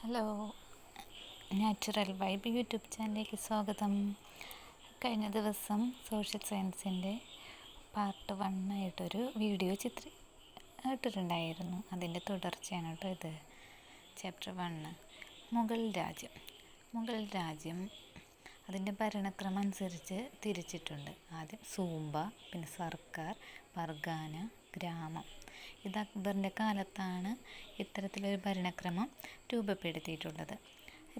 Hello natural vibe YouTube ചാനലിലേക്ക് സ്വാഗതം. കഴിഞ്ഞ ദിവസം സോഷ്യൽ സയൻസിന്റെ പാർട്ട് വൺ ആയിട്ടൊരു വീഡിയോ ചിത്രി ഇട്ടിട്ടുണ്ടായിരുന്നു അതിന്റെ തുടർച്ചയാണ് കേട്ടോ ഇത്. ചാപ്റ്റർ വണ്ണ് മുഗൾ രാജ്യം. മുഗൾ രാജ്യം അതിന്റെ ഭരണക്രമം അനുസരിച്ച് തിരിച്ചിട്ടുണ്ട്. ആദ്യം സൂമ്പ പിന്നെ സർക്കാർ പർഗാന ഗ്രാമം. ഇത് അക്ബറിന്റെ കാലത്താണ് ഇത്തരത്തിലൊരു ഭരണക്രമം രൂപപ്പെടുത്തിയിട്ടുള്ളത്.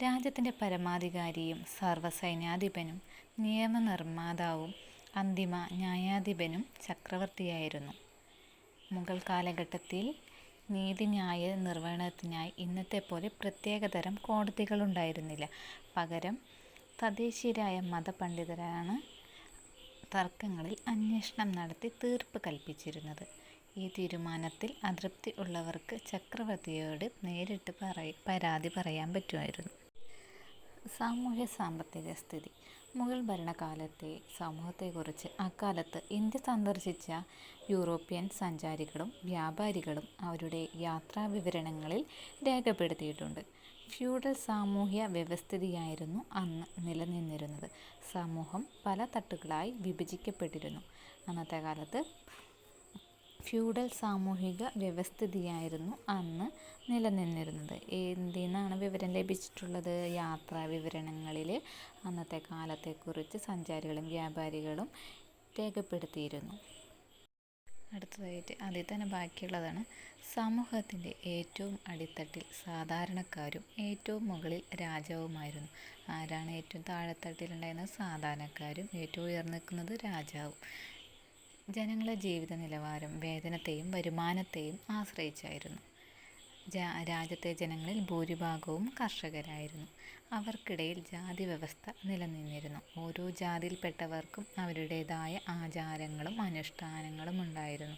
രാജ്യത്തിന്റെ പരമാധികാരിയും സർവസൈന്യാധിപനും നിയമനിർമ്മാതാവും അന്തിമ ന്യായാധിപനും ചക്രവർത്തിയായിരുന്നു. മുഗൾ കാലഘട്ടത്തിൽ നീതിന്യായ നിർവഹണത്തിനായി ഇന്നത്തെ പോലെ പ്രത്യേകതരം കോടതികളുണ്ടായിരുന്നില്ല. പകരം തദ്ദേശീയരായ മതപണ്ഡിതരാണ് തർക്കങ്ങളിൽ അന്വേഷണം നടത്തി തീർപ്പ് കൽപ്പിച്ചിരുന്നത്. ഈ തീരുമാനത്തിൽ അതൃപ്തി ഉള്ളവർക്ക് ചക്രവർത്തിയോട് നേരിട്ട് പറയ പരാതി പറയാൻ പറ്റുമായിരുന്നു. സാമൂഹ്യ സാമ്പത്തിക സ്ഥിതി. മുഗൾ ഭരണകാലത്തെ സമൂഹത്തെക്കുറിച്ച് അക്കാലത്ത് ഇന്ത്യ സന്ദർശിച്ച യൂറോപ്യൻ സഞ്ചാരികളും വ്യാപാരികളും അവരുടെ യാത്രാ വിവരണങ്ങളിൽ രേഖപ്പെടുത്തിയിട്ടുണ്ട്. ഫ്യൂഡൽ സാമൂഹ്യ വ്യവസ്ഥിതിയായിരുന്നു അന്ന് നിലനിന്നിരുന്നത്. സമൂഹം പല തട്ടുകളായി വിഭജിക്കപ്പെട്ടിരുന്നു. അന്നത്തെ കാലത്ത് ഫ്യൂഡൽ സാമൂഹിക വ്യവസ്ഥിതിയായിരുന്നു അന്ന് നിലനിന്നിരുന്നത്. എന്തിനാണ് വിവരം ലഭിച്ചിട്ടുള്ളത്? യാത്രാ വിവരണങ്ങളിൽ അന്നത്തെ കാലത്തെക്കുറിച്ച് സഞ്ചാരികളും വ്യാപാരികളും രേഖപ്പെടുത്തിയിരുന്നു. അടുത്തതായിട്ട് അതിൽ തന്നെ ബാക്കിയുള്ളതാണ്. സമൂഹത്തിന്റെ ഏറ്റവും അടിത്തട്ടിൽ സാധാരണക്കാരും ഏറ്റവും മുകളിൽ രാജാവുമായിരുന്നു. ആരാണ് ഏറ്റവും താഴെത്തട്ടിലുണ്ടായിരുന്നത്? സാധാരണക്കാരും ഏറ്റവും ഉയർന്നു നിൽക്കുന്നത് രാജാവും. ജനങ്ങളുടെ ജീവിത നിലവാരം വേതനത്തെയും വരുമാനത്തെയും ആശ്രയിച്ചായിരുന്നു. രാജ്യത്തെ ജനങ്ങളിൽ ഭൂരിഭാഗവും കർഷകരായിരുന്നു. അവർക്കിടയിൽ ജാതി വ്യവസ്ഥ നിലനിന്നിരുന്നു. ഓരോ ജാതിയിൽപ്പെട്ടവർക്കും അവരുടേതായ ആചാരങ്ങളും അനുഷ്ഠാനങ്ങളും ഉണ്ടായിരുന്നു.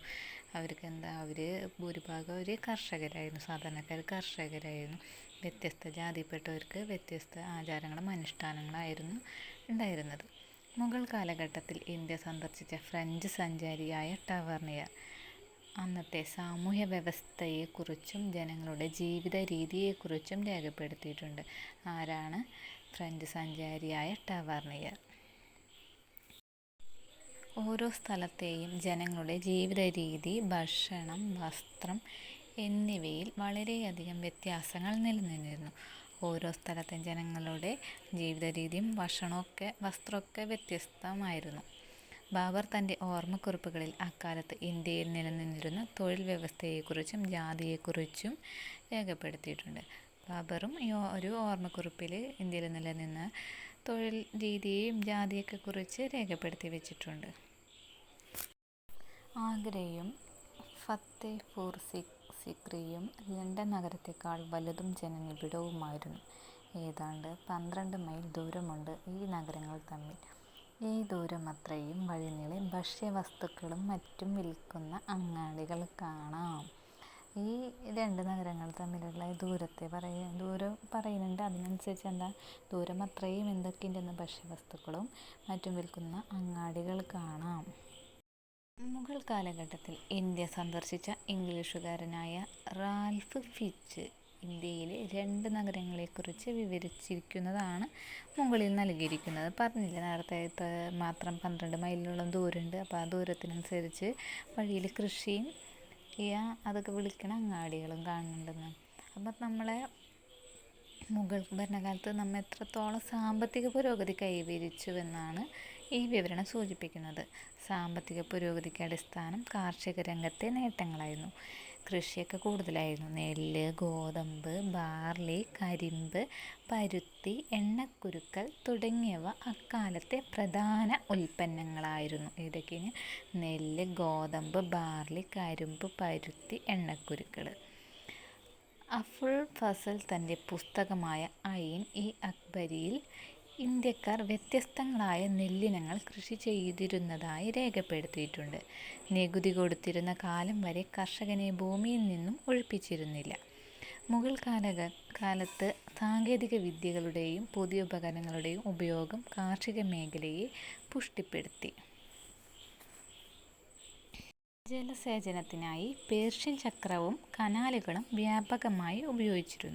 അവർക്ക് എന്താ അവർ ഭൂരിഭാഗം അവർ കർഷകരായിരുന്നു. സാധാരണക്കാർ കർഷകരായിരുന്നു. വ്യത്യസ്ത ജാതിയിൽപ്പെട്ടവർക്ക് വ്യത്യസ്ത ആചാരങ്ങളും അനുഷ്ഠാനങ്ങളായിരുന്നു ഉണ്ടായിരുന്നത്. മുഗൾ കാലഘട്ടത്തിൽ ഇന്ത്യ സന്ദർശിച്ച ഫ്രഞ്ച് സഞ്ചാരിയായ ടവർണിയർ അന്നത്തെ സാമൂഹ്യ വ്യവസ്ഥയെക്കുറിച്ചും ജനങ്ങളുടെ ജീവിത രീതിയെക്കുറിച്ചും രേഖപ്പെടുത്തിയിട്ടുണ്ട്. ആരാണ് ഫ്രഞ്ച് സഞ്ചാരിയായ ടവർണിയർ ഓരോ സ്ഥലത്തെയും ജനങ്ങളുടെ ജീവിത രീതി ഭക്ഷണം വസ്ത്രം എന്നിവയിൽ വളരെയധികം വ്യത്യാസങ്ങൾ നിലനിന്നിരുന്നു. ഓരോ സ്ഥലത്തെ ജനങ്ങളുടെ ജീവിത രീതിയും ഭക്ഷണമൊക്കെ വസ്ത്രമൊക്കെ വ്യത്യസ്തമായിരുന്നു. ബാബർ തന്റെ ഓർമ്മക്കുറിപ്പുകളിൽ അക്കാലത്ത് ഇന്ത്യയിൽ നിലനിന്നിരുന്ന തൊഴിൽ വ്യവസ്ഥയെക്കുറിച്ചും ജാതിയെക്കുറിച്ചും രേഖപ്പെടുത്തിയിട്ടുണ്ട്. ബാബറും ഈ ഒരു ഓർമ്മക്കുറിപ്പിൽ ഇന്ത്യയിൽ നിലനിന്ന തൊഴിൽ രീതിയെയും ജാതിയൊക്കെ കുറിച്ച് രേഖപ്പെടുത്തി വെച്ചിട്ടുണ്ട്. ആഗ്രയും ഫത്തേപൂർ സിഖ് സിക്രിയും ലണ്ടൻ നഗരത്തേക്കാൾ വലുതും ജനനിബിഡവുമായിരുന്നു. ഏതാണ്ട് പന്ത്രണ്ട് മൈൽ ദൂരമുണ്ട് ഈ നഗരങ്ങൾ തമ്മിൽ. ഈ ദൂരമത്രയും വഴിനീളെ ഭക്ഷ്യവസ്തുക്കളും മറ്റും വിൽക്കുന്ന അങ്ങാടികൾ കാണാം. ഈ രണ്ട് നഗരങ്ങൾ തമ്മിലുള്ള ദൂരത്തെ പറയ ദൂരം പറയുന്നുണ്ട് അതിനനുസരിച്ച് എന്താ ദൂരം അത്രയും എന്തൊക്കെയുണ്ടെന്ന് ഭക്ഷ്യവസ്തുക്കളും മറ്റും വിൽക്കുന്ന അങ്ങാടികൾ കാണാം. മുഗൾ കാലഘട്ടത്തിൽ ഇന്ത്യ സന്ദർശിച്ച ഇംഗ്ലീഷുകാരനായ റാൽഫ് ഫിച്ച് ഇന്ത്യയിലെ രണ്ട് നഗരങ്ങളെക്കുറിച്ച് വിവരിച്ചിരിക്കുന്നതാണ് മുകളിൽ നൽകിയിരിക്കുന്നത്. പറഞ്ഞില്ല? നേരത്തെ മാത്രം പന്ത്രണ്ട് മൈലിനോളം ദൂരമുണ്ട്. അപ്പോൾ ആ ദൂരത്തിനനുസരിച്ച് വഴിയിൽ കൃഷിയും അതൊക്കെ വിളിക്കണ അങ്ങാടികളും കാണുന്നുണ്ടെന്ന്. അപ്പം നമ്മളെ മുഗൾ ഭരണകാലത്ത് നമ്മൾ എത്രത്തോളം സാമ്പത്തിക പുരോഗതി കൈവരിച്ചുവെന്നാണ് ഈ വിവരണം സൂചിപ്പിക്കുന്നത് സാമ്പത്തിക പുരോഗതിക്ക് അടിസ്ഥാനം കാർഷിക രംഗത്തെ നേട്ടങ്ങളായിരുന്നു. കൃഷിയൊക്കെ കൂടുതലായിരുന്നു. നെല്ല് ഗോതമ്പ് ബാർലി കരിമ്പ് പരുത്തി എണ്ണക്കുരുക്കൾ തുടങ്ങിയവ അക്കാലത്തെ പ്രധാന ഉൽപ്പന്നങ്ങളായിരുന്നു. ഏതൊക്കെയാണ് നെല്ല് ഗോതമ്പ് ബാർലി കരിമ്പ് പരുത്തി എണ്ണക്കുരുക്കൾ. അഫുൾ ഫസൽ തന്റെ പുസ്തകമായ ഐൻ ഇ അക്ബരിയിൽ ഇന്ത്യക്കാർ വ്യത്യസ്തങ്ങളായ നെല്ലിനങ്ങൾ കൃഷി ചെയ്തിരുന്നതായി രേഖപ്പെടുത്തിയിട്ടുണ്ട്. നികുതി കൊടുത്തിരുന്ന കാലം വരെ കർഷകനെ ഭൂമിയിൽ നിന്നും ഒഴിപ്പിച്ചിരുന്നില്ല. മുഗൾ കാലക കാലത്ത് സാങ്കേതിക വിദ്യകളുടെയും പുതിയ ഉപകരണങ്ങളുടെയും ഉപയോഗം കാർഷിക മേഖലയെ പുഷ്ടിപ്പെടുത്തി. ജലസേചനത്തിനായി പേർഷ്യൻ ചക്രവും കനാലുകളും വ്യാപകമായി ഉപയോഗിച്ചിരുന്നു.